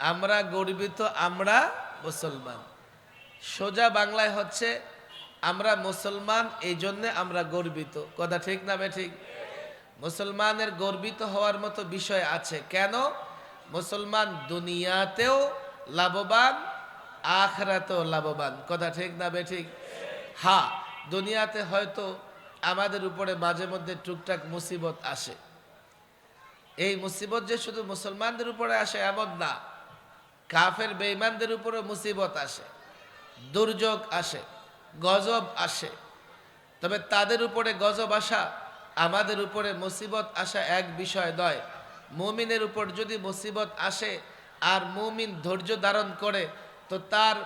আমরা গর্বিত, আমরা মুসলমান। সোজা বাংলায় হচ্ছে, আমরা মুসলমান এই জন্যে আমরা গর্বিত। কথা ঠিক না ঠিক মুসলমানের গর্বিত হওয়ার মতো বিষয় আছে। কেন? মুসলমান দুনিয়াতেও লাভবান, আখরাতেও লাভবান। কথা ঠিক না ঠিক হ্যাঁ দুনিয়াতে হয়তো আমাদের উপরে মাঝে মধ্যে টুকটাক মুসিবত আসে। এই মুসিবত যে শুধু মুসলমানদের উপরে আসে এমন না। কাফের বেঈমানদের উপরে মুসিবত আসে, দুর্যোগ আসে, গজব আসে। তবে তাদের উপরে গজব আসা, আমাদের উপরে মুসিবত আসা এক বিষয় নয়। মুমিনের উপর যদি মুসিবত আসে আর মুমিন ধৈর্য ধারণ করে, তো তার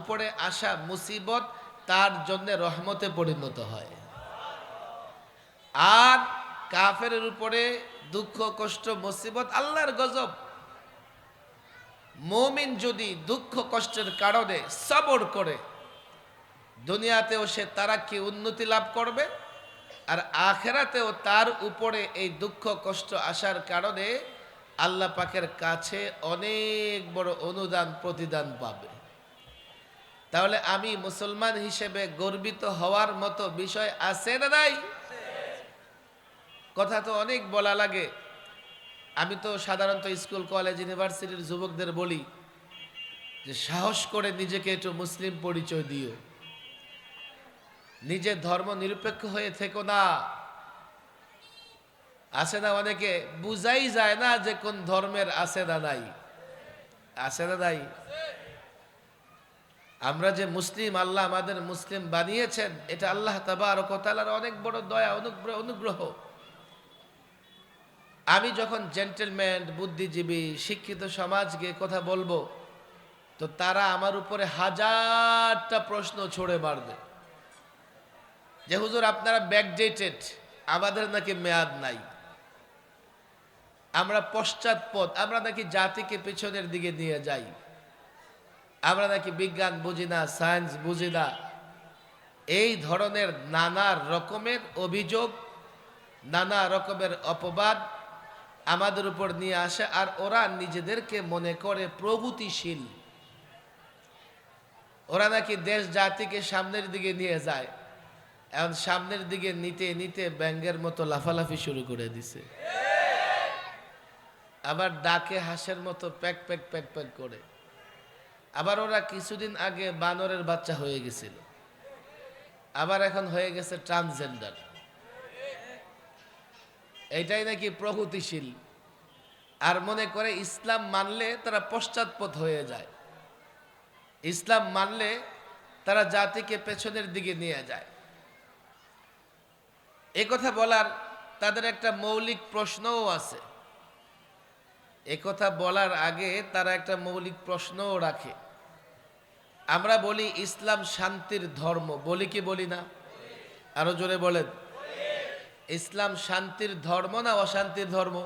উপরে আসা মুসিবত তার জন্য রহমতে পরিণত হয়। আর কাফের উপরে দুঃখ, কষ্ট, মুসিবত আল্লাহর গজব। মমিন যদি দুঃখ কষ্টের কারণে সবর করে, দুনিয়াতেও সে তারা কি উন্নতি লাভ করবে? আর আখেরাতেও তার উপরে এই দুঃখ কষ্ট আসার কারণে আল্লাহ পাকের কাছে অনেক বড় অনুদান, প্রতিদান পাবে। তাহলে আমি মুসলমান হিসেবে গর্বিত হওয়ার মতো বিষয় আছে না নাই? কথা তো অনেক বলা লাগে। আমি তো সাধারণত স্কুল, কলেজ, ইউনিভার্সিটির যুবকদের বলি যে সাহস করে নিজেকে একটু মুসলিম পরিচয় দিও। নিজে ধর্ম নিরপেক্ষ হয়ে থেকো না। আছে না অনেকে, বুঝাই যায় না যে কোন ধর্মের আছে না নাই। আছে না নাই? আমরা যে মুসলিম, আল্লাহ আমাদের মুসলিম বানিয়েছেন, এটা আল্লাহ তাবার অনেক বড় দয়া, অনুগ্রহ অনুগ্রহ। আমি যখন জেন্টেলম্যান বুদ্ধিজীবী, শিক্ষিত সমাজকে কথা বলব, তো তারা আমার উপরে হাজারটা প্রশ্ন ছড়ে মারবে। যে, হুজুর, আপনারা ব্যাকডেটেড আমাদের নাকি মেয়াদ নাই। আমরা পশ্চাৎপদ, আমরা নাকি জাতিকে পেছনের দিকে নিয়ে যাই। আমরা নাকি বিজ্ঞান বুঝি না সায়েন্স বুঝি না। এই ধরনের নানা রকমের অভিযোগ, নানা রকমের অপবাদ আমাদের উপর নিয়ে আসে আর ওরা নিজেদেরকে মনে করে প্রগতিশীল। ওরা নাকি দেশ জাতিকে সামনের দিকে নিয়ে যায়। এখন সামনের দিকে নিতে নিতে ব্যাঙ্গের মতো লাফালাফি শুরু করে দিছে। আবার ডাকে হাঁসের মতো প্যাক প্যাক প্যাক প্যাক করে। আবার ওরা কিছুদিন আগে বানরের বাচ্চা হয়ে গেছিল। আবার এখন হয়ে গেছে ট্রান্সজেন্ডার। এটাই নাকি প্রগতিশীল। আর মনে করে ইসলাম মানলে তারা পশ্চাৎপদ হয়ে যায়। ইসলাম মানলে তারা জাতিকে পেছনের দিকে নিয়ে যায়। এ কথা বলার তাদের একটা মৌলিক প্রশ্নও আছে। এ কথা বলার আগে তারা একটা মৌলিক প্রশ্নও রাখে। আমরা বলি ইসলাম শান্তির ধর্ম, বলি কি বলি না? আরও জোরে বলেন। ইসলাম শান্তির ধর্ম না অশান্তির ধর্ম?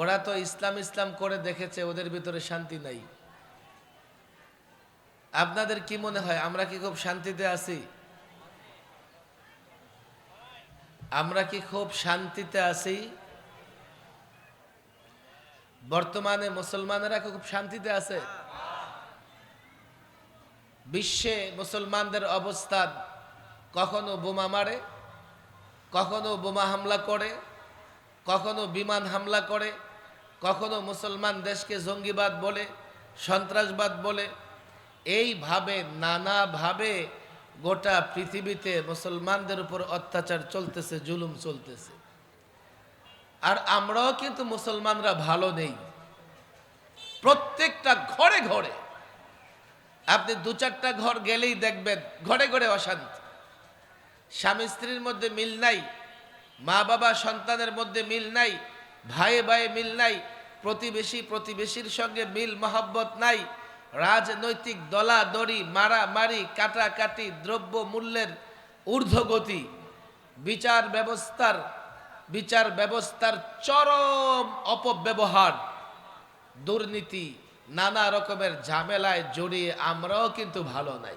ওরা তো ইসলাম ইসলাম করে দেখেছে, ওদের ভিতরে শান্তি নাই। আপনাদের কি মনে হয়, আমরা কি খুব শান্তিতে আছি? আমরা কি খুব শান্তিতে আছি? বর্তমানে মুসলমানেরা খুব শান্তিতে আছে? বিশ্বে মুসলমানদের অবস্থা কখনো বোমা মারে কখনো বোমা হামলা করে, কখনো বিমান হামলা করে, কখনো মুসলমান দেশকে জঙ্গিবাদ বলে, সন্ত্রাসবাদ বলে, এইভাবে, নানাভাবে গোটা পৃথিবীতে মুসলমানদের উপর অত্যাচার চলতেছে, জুলুম চলতেছে। আর আমরাও কিন্তু মুসলমানরা ভালো নেই। প্রত্যেকটা ঘরে ঘরে, আপনি দু চারটা ঘর গেলেই দেখবেন, ঘরে ঘরে অশান্তি। স্বামী স্ত্রীর মধ্যে মিল নাই, মা বাবা সন্তানের মধ্যে মিল নাই, ভাই ভাই মিল নাই, প্রতিবেশী প্রতিবেশীর সঙ্গে মিল মহব্বত নাই, রাজনৈতিক দলা দলাদড়ি মারামারি, কাটাকাটি দ্রব্য মূল্যের ঊর্ধ্বগতি, বিচার ব্যবস্থার বিচার ব্যবস্থার চরম অপব্যবহার, দুর্নীতি, নানা রকমের ঝামেলায় জড়িয়ে আমরাও কিন্তু ভালো নাই।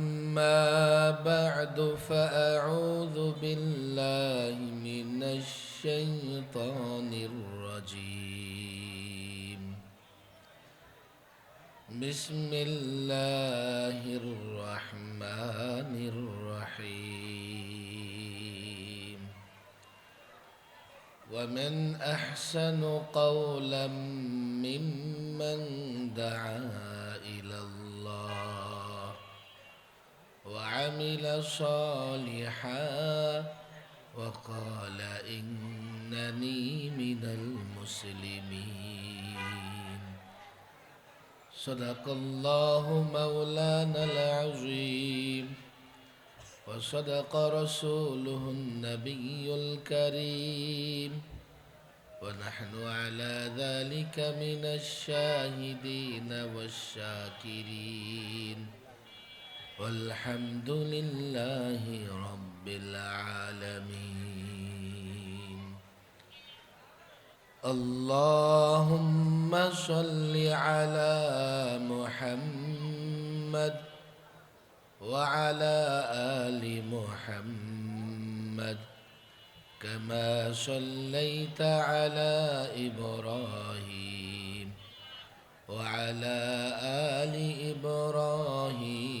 بعد فأعوذ بالله من الشيطان الرجيم. بسم الله الرحمن الرحيم. ومن أحسن قولا ممن دعا وعمل صالحا وقال إنني من المسلمين. صدق الله مولانا العظيم. وصدق رسوله النبي الكريم. ونحن على ذلك من الشاهدين والشاكرين. والحمد لله رب العالمين. اللهم صل على محمد وعلى آل محمد كما صليت على إبراهيم وعلى آل إبراهيم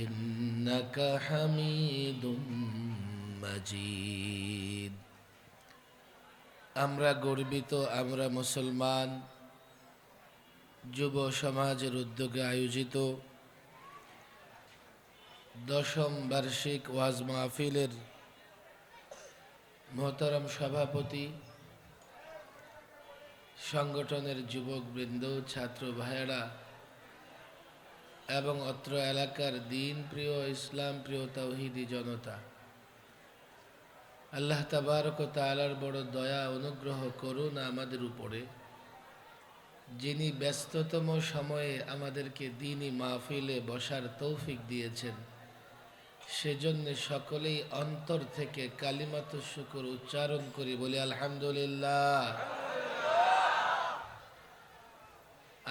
إنك حميد مجيد আমরা গর্বিত আমরা মুসলমান যুব সমাজের উদ্যোগে আয়োজিত দশম বার্ষিক ওয়াজ মাহফিলের মোহতারাম সভাপতি সংগঠনের যুবকবৃন্দ ছাত্র ভাইয়েরা এবং অত্র এলাকার দিন প্রিয় ইসলাম, প্রিয় তৌহিদি জনতা। আল্লাহ তাবারক তালার বড় দয়া, অনুগ্রহ করুন আমাদের উপরে। যিনি ব্যস্ততম সময়ে আমাদেরকে দিনই মাহফিলে বসার তৌফিক দিয়েছেন, সেজন্য সকলেই অন্তর থেকে কালিমাত শুকুর উচ্চারণ করি, বলি আলহামদুলিল্লাহ।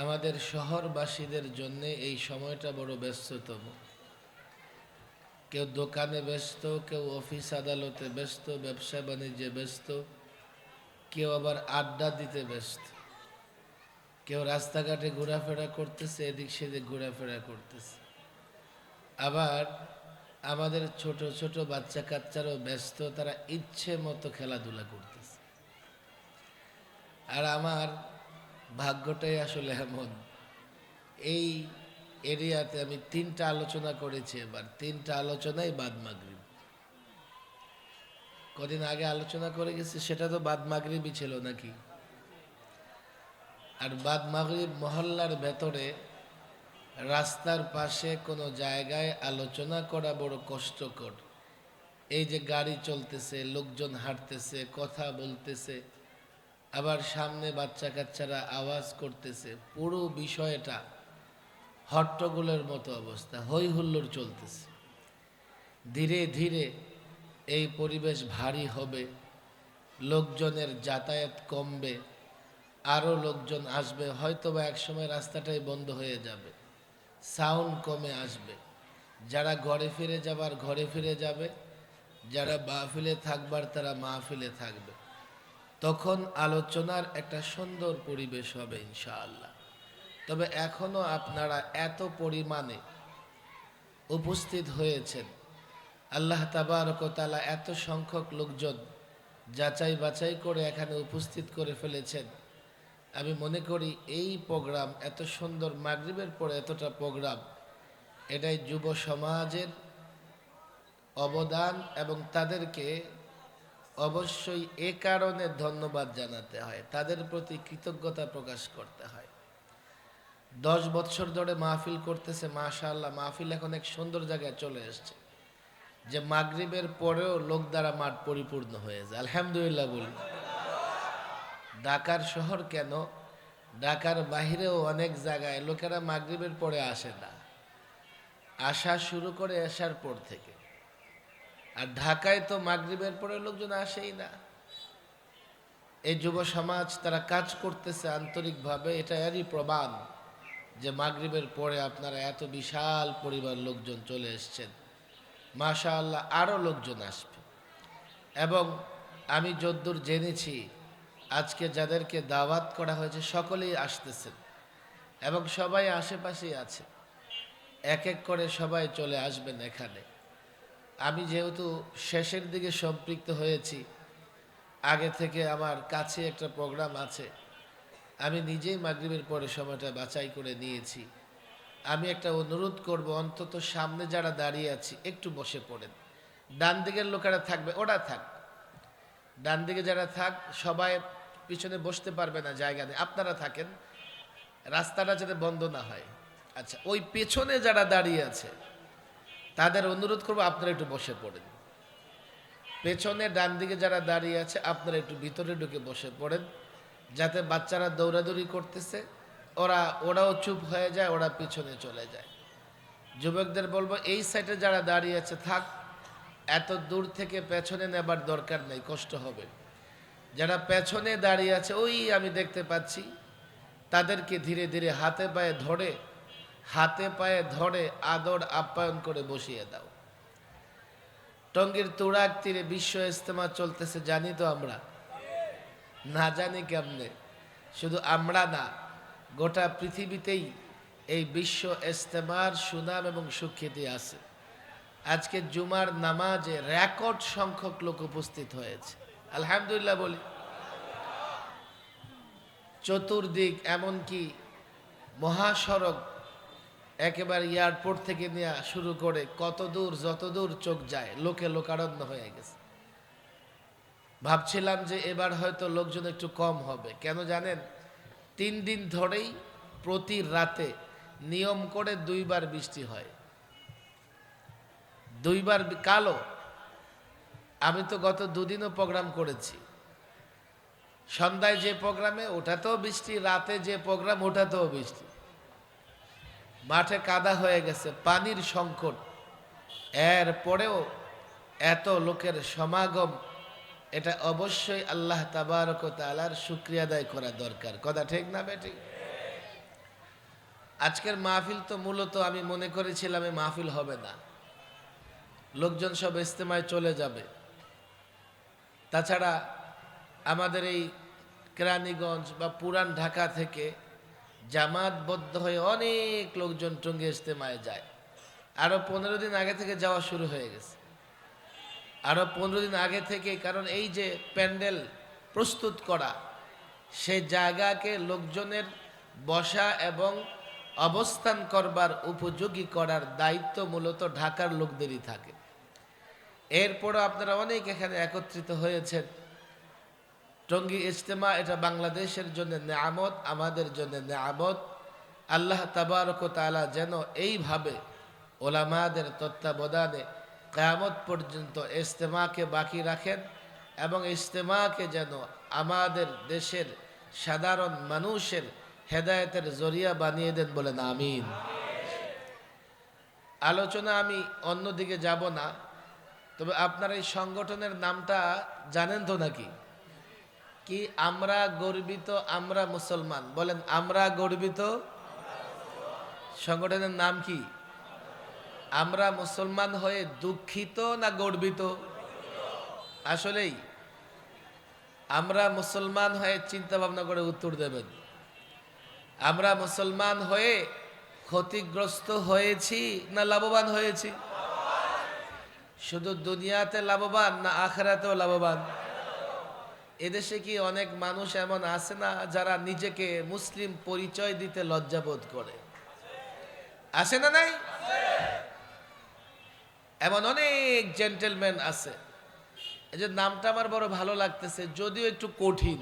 আমাদের শহরবাসীদের জন্য এই সময়টা বড় ব্যস্ততম। কেউ দোকানে ব্যস্ত, কেউ অফিস আদালতে ব্যস্ত, ব্যবসা বাণিজ্যে ব্যস্ত, কেউ আবার আড্ডা দিতে ব্যস্ত। কেউ রাস্তাঘাটে ঘোরাফেরা করতেছে, এদিক সেদিক ঘোরাফেরা করতেছে। আবার আমাদের ছোট ছোট বাচ্চা কাচ্চারাও ব্যস্ত, তারা ইচ্ছে মতো খেলাধুলা করতেছে। আর আমার ভাগ্যটাই আসলে এমন। এই এরিয়াতে আমি তিনটা আলোচনা করেছি এবার। তিনটা আলোচনাই বাদ মাগরিব। কদিন আগে আলোচনা করে গেছি, সেটা তো বাদ মাগরিবই ছিল নাকি? আর বাদ মাগরিব মহল্লার ভেতরে রাস্তার পাশে কোনো জায়গায় আলোচনা করা বড় কষ্টকর। এই যে গাড়ি চলতেছে, লোকজন হাঁটতেছে, কথা বলতেছে আবার সামনে বাচ্চা কাচ্চারা আওয়াজ করতেছে, পুরো বিষয়টা হট্টগোলের মতো অবস্থা হই হুল্লোড় চলতেছে। ধীরে ধীরে এই পরিবেশ ভারী হবে, লোকজনের যাতায়াত কমবে আরও লোকজন আসবে হয়তো বা একসময় রাস্তাটাই বন্ধ হয়ে যাবে, সাউন্ড কমে আসবে। যারা ঘরে ফিরে যাবার ঘরে ফিরে যাবে, যারা মাহফিলে থাকবার তারা মাহফিলে থাকবে। তখন আলোচনার একটা সুন্দর পরিবেশ হবে ইনশাআল্লাহ। তবে এখনও আপনারা এত পরিমাণে উপস্থিত হয়েছেন, আল্লাহ তাবারকতালা এত সংখ্যক লোকজন যাচাই বাছাই করে এখানে উপস্থিত করে ফেলেছেন। আমি মনে করি এই প্রোগ্রাম, এত সুন্দর মাগরিবের পরে এতটা প্রোগ্রাম, এটাই যুব সমাজের অবদান এবং তাদেরকে অবশ্যই এ কারণে ধন্যবাদ জানাতে হয়। তাদের প্রতি কৃতজ্ঞতা প্রকাশ করতে হয়। দশ বছর ধরে মাহফিল করতেছে, মাশাআল্লাহ, মাহফিল এখন এক সুন্দর জায়গায় চলে এসছে। যে মাগরিবের পরেও লোক দ্বারা মাঠ পরিপূর্ণ হয়ে যায়। আলহামদুলিল্লাহ বলি। ঢাকার শহর কেন? ঢাকার বাহিরেও অনেক জায়গায় লোকেরা মাগরিবের পরে আসে না। আসা শুরু করে আসার পর থেকে। আর ঢাকায় তো মাগরিবের পরে লোকজন আসেই না। এই যুব সমাজ তারা কাজ করতেছে আন্তরিকভাবে এটা এরই প্রমাণ যে মাগরিবের পরে আপনারা এত বিশাল পরিবার লোকজন চলে এসছেন। মাশা আল্লাহ আরও লোকজন আসবে। এবং আমি যদ্দূর জেনেছি, আজকে যাদেরকে দাওয়াত করা হয়েছে সকলেই আসতেছেন এবং সবাই আশেপাশেই আছে। এক এক করে সবাই চলে আসবেন এখানে। আমি যেহেতু শেষের দিকে সম্পৃক্ত হয়েছি, আগে থেকে আমার কাছে একটা প্রোগ্রাম আছে। আমি নিজেই মাগরিবের পরে সময়টা বাছাই করে নিয়েছি। আমি একটা অনুরোধ করব, অন্তত সামনে যারা দাঁড়িয়ে আছি, একটু বসে পড়েন। ডান দিকের লোকেরা থাকবে, ওরা থাক। ডান দিকে যারা থাক, সবাই পিছনে বসতে পারবে না জায়গা নেই। আপনারা থাকেন, রাস্তাটা যাতে বন্ধ না হয়। আচ্ছা ওই পেছনে যারা দাঁড়িয়ে আছে তাদের অনুরোধ করব, আপনারা একটু বসে পড়েন। পেছনে ডান দিকে যারা দাঁড়িয়ে আছে, আপনারা একটু ভিতরে ঢুকে বসে পড়েন, যাতে বাচ্চারা দৌড়াদৌড়ি করতেছে। ওরা, ওরাও চুপ হয়ে যায়, ওরা পিছনে চলে যায়। যুবকদের বলব, এই সাইডে যারা দাঁড়িয়ে আছে, থাক, এত দূর থেকে পেছনে নেবার দরকার নেই, কষ্ট হবে। যারা পেছনে দাঁড়িয়ে আছে, ওই আমি দেখতে পাচ্ছি, তাদেরকে ধীরে ধীরে হাতে পায়ে ধরে হাতে পায়ে ধরে আদর আপ্যায়ন করে বসিয়ে দাও। টঙ্গীর তুরাক তীরে বিশ্ব ইস্তেমা চলতেছে, জানি তো আমরা। না জানি কেমনে। শুধু আমরা না, গোটা পৃথিবীতেই এই বিশ্ব ইস্তেমার সুনাম এবং সুখ্যাতি আছে। আজকে জুমার নামাজে রেকর্ড সংখ্যক লোক উপস্থিত হয়েছে। আলহামদুলিল্লাহ বলি। চতুর্দিক এমনকি মহাসড়ক একেবারে এয়ারপোর্ট থেকে নেওয়া শুরু করে কত দূর, যত দূর চোখ যায়, লোকে লোকারণ্য হয়ে গেছে। ভাবছিলাম যে এবার হয়তো লোকজন একটু কম হবে। কেন জানেন? তিন দিন ধরেই প্রতি রাতে নিয়ম করে দুইবার বৃষ্টি হয়। দুইবার কালো। আমি তো গত দুদিনও প্রোগ্রাম করেছি। সন্ধ্যায় যে প্রোগ্রামে ওটাতেও বৃষ্টি, রাতে যে প্রোগ্রাম ওটাতেও বৃষ্টি। মাঠে কাদা হয়ে গেছে, পানির সংকট। এর পরেও এত লোকের সমাগম, এটা অবশ্যই আল্লাহ তাবারক তালার শুক্রিয়া আদায় করা দরকার। কথা ঠিক না বেটি আজকের মাহফিল তো মূলত আমি মনে করেছিলাম এই মাহফিল হবে না। লোকজন সব ইস্তেমায় চলে যাবে। তাছাড়া আমাদের এই কেরানীগঞ্জ বা পুরান ঢাকা থেকে জামাতবদ্ধ হয়ে অনেক লোকজন টঙ্গী ইস্তেমায় যায়। আরও পনেরো দিন আগে থেকে যাওয়া শুরু হয়ে গেছে। আরও পনেরো দিন আগে থেকে, কারণ এই যে প্যান্ডেল প্রস্তুত করা সেই জায়গাকে লোকজনের বসা এবং অবস্থান করবার উপযোগী করার দায়িত্ব মূলত ঢাকার লোকদেরই থাকে। এরপরও আপনারা অনেক এখানে একত্রিত হয়েছেন। টঙ্গী ইজতেমা, এটা বাংলাদেশের জন্য নেয়ামত, আমাদের জন্য নেয়ামত। আল্লাহ তাবারক তালা যেন এইভাবে ওলামাদের তত্ত্বাবধানে কেয়ামত পর্যন্ত ইজতেমাকে বাকি রাখেন এবং ইজতেমাকে যেন আমাদের দেশের সাধারণ মানুষের হেদায়েতের জরিয়া বানিয়ে দেন বলেন, আমিন। আলোচনা আমি অন্যদিকে যাব না, তবে আপনার এই সংগঠনের নামটা জানেন তো নাকি? কি আমরা গর্বিত, আমরা মুসলমান? বলেন, আমরা গর্বিত। সংগঠনের নাম কি? আমরা মুসলমান হয়ে দুঃখিত না গর্বিত? আসলেই, আমরা মুসলমান হয়ে চিন্তা ভাবনা করে উত্তর দেবেন। আমরা মুসলমান হয়ে ক্ষতিগ্রস্ত হয়েছি না লাভবান হয়েছি? শুধু দুনিয়াতে লাভবান না আখেরাতেও লাভবান? এদেশে কি অনেক মানুষ এমন আছে না যারা নিজেকে মুসলিম পরিচয় দিতে লজ্জাবোধ করে? আছে না নাই? এমন অনেক জেন্টেলম্যান আছে। এই যে নামটা আমার বড় ভালো লাগতেছে, যদিও একটু কঠিন।